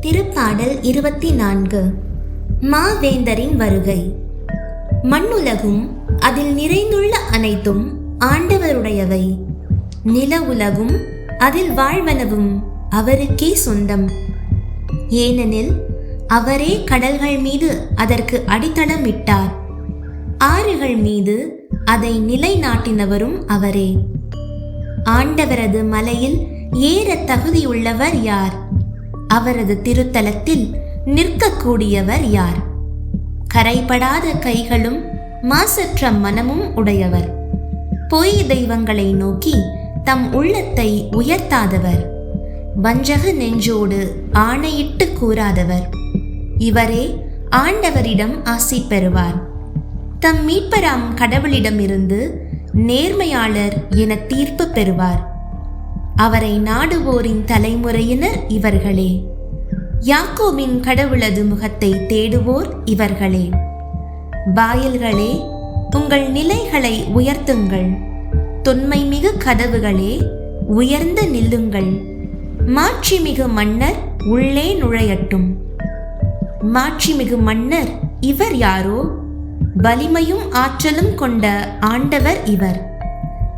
திருப்பாடல் இருபத்தி நான்கு மாவேந்தரின் வருகை. மண்ணுலகும் அதில் நிறைந்துள்ள அனைத்தும் ஆண்டவருடையவை. நில உலகும் அதில் வாழ்வனவும் அவருக்கே சொந்தம். ஏனெனில் அவரே கடல்கள் மீது அதற்கு அடித்தளமிட்டார். ஆறுகள் மீது அதை நிலைநாட்டினவரும் அவரே. ஆண்டவரது மலையில் ஏற தகுதியுள்ளவர் யார்? அவரது திருத்தலத்தில் நிற்கக்கூடியவர் யார்? கரைபடாத கைகளும் மாசற்ற மனமும் உடையவர். பொய் தெய்வங்களை நோக்கி தம் உள்ளத்தை உயர்த்தாதவர். வஞ்சக நெஞ்சோடு ஆணையிட்டு கூறாதவர். இவரே ஆண்டவரிடம் ஆசி பெறுவார். தம் மீட்பராம் கடவுளிடமிருந்து நேர்மையாளர் என தீர்ப்பு பெறுவார். அவரை நாடுவோரின் தலைமுறையினர் இவர்களே. யாக்கோவின் கடவுளது முகத்தை தேடுவோர் இவர்களே. வாயில்களே உங்கள் நிலைகளை உயர்த்துங்கள். தொன்மை மிகு கதவுகளே உயர்ந்து நில்லுங்கள். மாட்சிமிகு மன்னர் உள்ளே நுழையட்டும். மாட்சிமிகு மன்னர் இவர் யாரோ? வலிமையும் ஆற்றலும் கொண்ட ஆண்டவர் இவர்.